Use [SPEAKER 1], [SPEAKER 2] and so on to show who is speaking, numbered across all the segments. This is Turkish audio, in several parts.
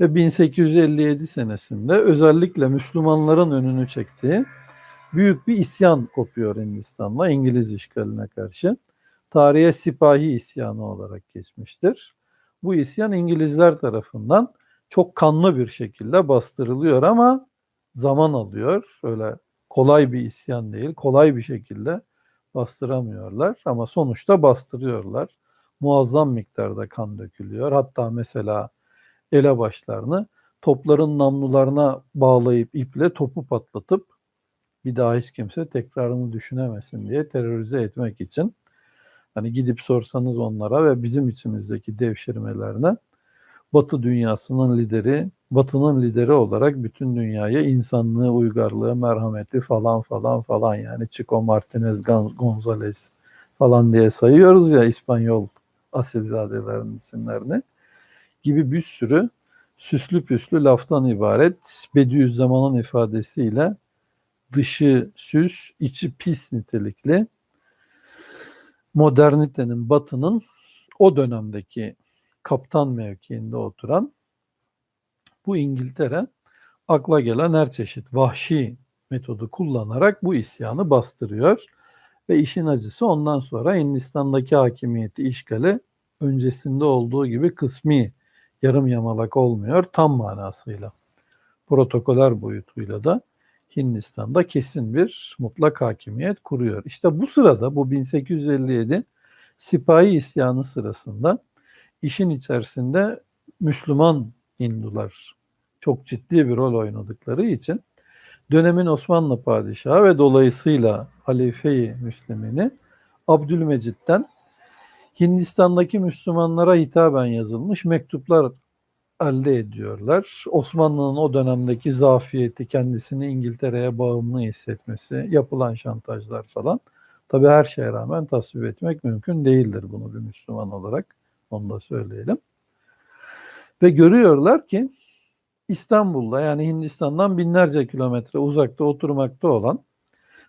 [SPEAKER 1] Ve 1857 senesinde özellikle Müslümanların önünü çektiği büyük bir isyan kopuyor Hindistan'la İngiliz işgaline karşı. Tarihe sipahi isyanı olarak geçmiştir. Bu isyan İngilizler tarafından çok kanlı bir şekilde bastırılıyor ama zaman alıyor. Öyle kolay bir isyan değil, kolay bir şekilde bastıramıyorlar ama sonuçta bastırıyorlar. Muazzam miktarda kan dökülüyor. Hatta mesela elebaşlarını topların namlularına bağlayıp iple topu patlatıp bir daha hiç kimse tekrarını düşünemesin diye terörize etmek için hani gidip sorsanız onlara ve bizim içimizdeki devşirmelerine Batı dünyasının lideri, Batı'nın lideri olarak bütün dünyaya insanlığı, uygarlığı, merhameti falan falan falan yani Chico Martinez, González falan diye sayıyoruz ya İspanyol asilzadelerin isimlerini gibi bir sürü süslü püslü laftan ibaret Bediüzzaman'ın ifadesiyle dışı süs, içi pis nitelikli modernitenin, batının o dönemdeki kaptan mevkiinde oturan bu İngiltere akla gelen her çeşit vahşi metodu kullanarak bu isyanı bastırıyor. Ve işin acısı ondan sonra Hindistan'daki hakimiyeti işgale öncesinde olduğu gibi kısmi yarım yamalak olmuyor tam manasıyla. Protokoler boyutuyla da Hindistan'da kesin bir mutlak hakimiyet kuruyor. İşte bu sırada bu 1857 sipahi isyanı sırasında işin içerisinde Müslüman Hindular çok ciddi bir rol oynadıkları için dönemin Osmanlı padişahı ve dolayısıyla Halife-i Müslimini Abdülmecit'ten Hindistan'daki Müslümanlara hitaben yazılmış mektuplar elde ediyorlar. Osmanlı'nın o dönemdeki zafiyeti, kendisini İngiltere'ye bağımlı hissetmesi, yapılan şantajlar falan. Tabii her şeye rağmen tasvip etmek mümkün değildir bunu bir Müslüman olarak. Onu da söyleyelim. Ve görüyorlar ki İstanbul'da yani Hindistan'dan binlerce kilometre uzakta oturmakta olan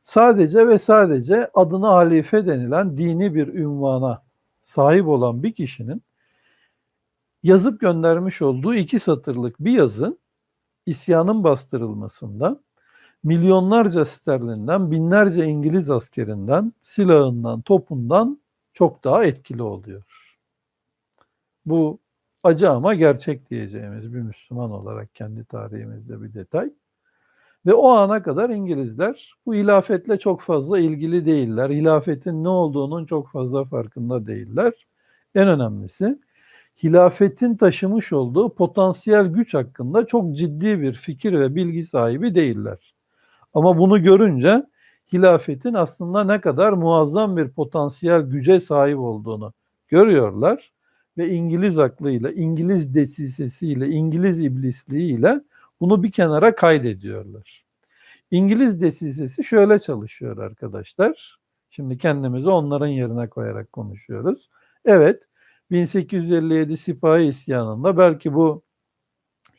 [SPEAKER 1] sadece ve sadece adına halife denilen dini bir ünvana sahip olan bir kişinin yazıp göndermiş olduğu iki satırlık bir yazı isyanın bastırılmasında milyonlarca sterlinden, binlerce İngiliz askerinden, silahından, topundan çok daha etkili oluyor. Bu acı ama gerçek diyeceğimiz bir Müslüman olarak kendi tarihimizde bir detay. Ve o ana kadar İngilizler bu hilafetle çok fazla ilgili değiller. Hilafetin ne olduğunun çok fazla farkında değiller. En önemlisi hilafetin taşımış olduğu potansiyel güç hakkında çok ciddi bir fikir ve bilgi sahibi değiller. Ama bunu görünce hilafetin aslında ne kadar muazzam bir potansiyel güce sahip olduğunu görüyorlar ve İngiliz aklıyla, İngiliz desisesiyle, İngiliz iblisliğiyle bunu bir kenara kaydediyorlar. İngiliz desisesi şöyle çalışıyor arkadaşlar. Şimdi kendimizi onların yerine koyarak konuşuyoruz. Evet, 1857 Sipahi isyanında belki bu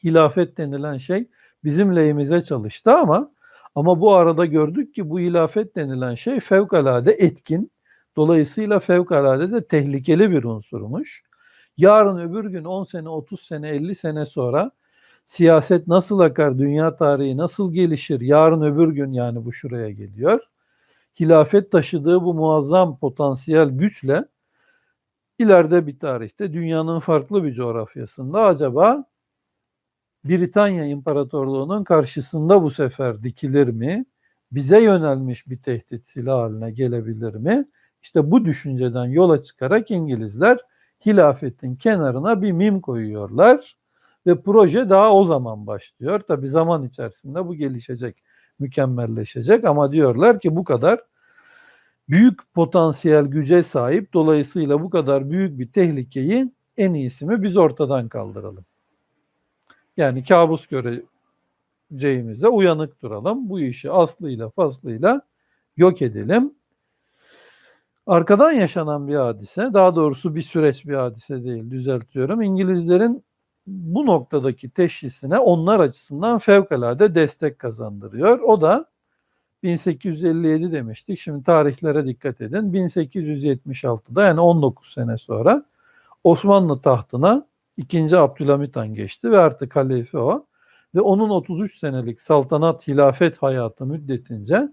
[SPEAKER 1] hilafet denilen şey bizim lehimize çalıştı ama ama bu arada gördük ki bu hilafet denilen şey fevkalade etkin. Dolayısıyla fevkalade de tehlikeli bir unsurmuş. Yarın öbür gün 10 sene, 30 sene, 50 sene sonra siyaset nasıl akar, dünya tarihi nasıl gelişir, yarın öbür gün yani bu şuraya geliyor. Hilafet taşıdığı bu muazzam potansiyel güçle ileride bir tarihte dünyanın farklı bir coğrafyasında acaba Britanya İmparatorluğu'nun karşısında bu sefer dikilir mi? Bize yönelmiş bir tehdit silah haline gelebilir mi? İşte bu düşünceden yola çıkarak İngilizler hilafetin kenarına bir mim koyuyorlar ve proje daha o zaman başlıyor. Tabi zaman içerisinde bu gelişecek, mükemmelleşecek ama diyorlar ki bu kadar büyük potansiyel güce sahip dolayısıyla bu kadar büyük bir tehlikeyi en iyisi mi biz ortadan kaldıralım. Yani kabus göreceğimize uyanık duralım. Bu işi aslıyla faslıyla yok edelim. Arkadan yaşanan bir hadise, daha doğrusu bir süreç bir hadise değil, düzeltiyorum. İngilizlerin bu noktadaki teşhisine onlar açısından fevkalade destek kazandırıyor. O da 1857 demiştik. Şimdi tarihlere dikkat edin. 1876'da yani 19 sene sonra Osmanlı tahtına İkinci Abdülhamit Han geçti ve artık halife o. Ve onun 33 senelik saltanat hilafet hayatı müddetince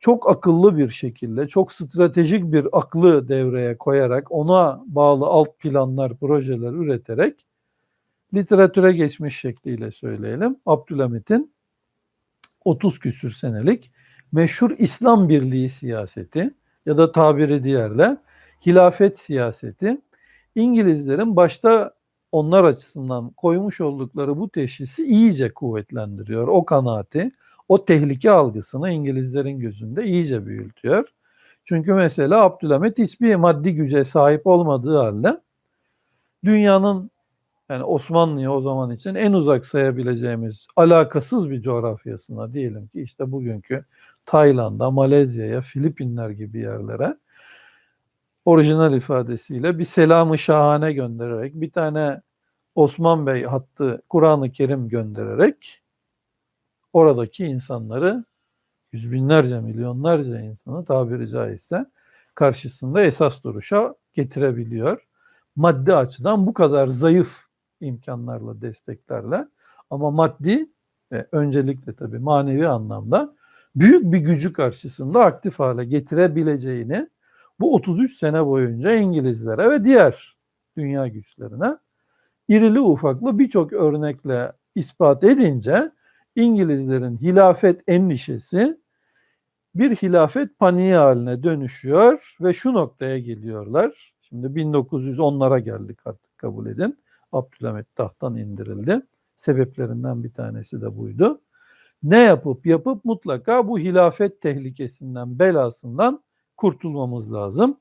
[SPEAKER 1] çok akıllı bir şekilde, çok stratejik bir aklı devreye koyarak, ona bağlı alt planlar, projeler üreterek literatüre geçmiş şekliyle söyleyelim. Abdülhamit'in 30 küsür senelik meşhur İslam Birliği siyaseti ya da tabiri diğerle hilafet siyaseti İngilizlerin başta onlar açısından koymuş oldukları bu teşhisi iyice kuvvetlendiriyor. O kanaati, o tehlike algısını İngilizlerin gözünde iyice büyütüyor. Çünkü mesela Abdülhamit hiçbir maddi güce sahip olmadığı halde dünyanın yani Osmanlı'ya o zaman için en uzak sayabileceğimiz alakasız bir coğrafyasına diyelim ki işte bugünkü Tayland'a, Malezya'ya, Filipinler gibi yerlere orijinal ifadesiyle bir selamı şahane göndererek bir tane Osman Bey hattı Kur'an-ı Kerim göndererek oradaki insanları yüz binlerce milyonlarca insanı tabiri caizse karşısında esas duruşa getirebiliyor. Maddi açıdan bu kadar zayıf imkanlarla, desteklerle ama maddi ve öncelikle tabii manevi anlamda büyük bir gücü karşısında aktif hale getirebileceğini bu 33 sene boyunca İngilizlere ve diğer dünya güçlerine irili ufaklı birçok örnekle ispat edince İngilizlerin hilafet endişesi bir hilafet paniği haline dönüşüyor ve şu noktaya geliyorlar. Şimdi 1910'lara geldik artık kabul edin. Abdülhamit tahttan indirildi. Sebeplerinden bir tanesi de buydu. Ne yapıp yapıp mutlaka bu hilafet tehlikesinden, belasından kurtulmamız lazım.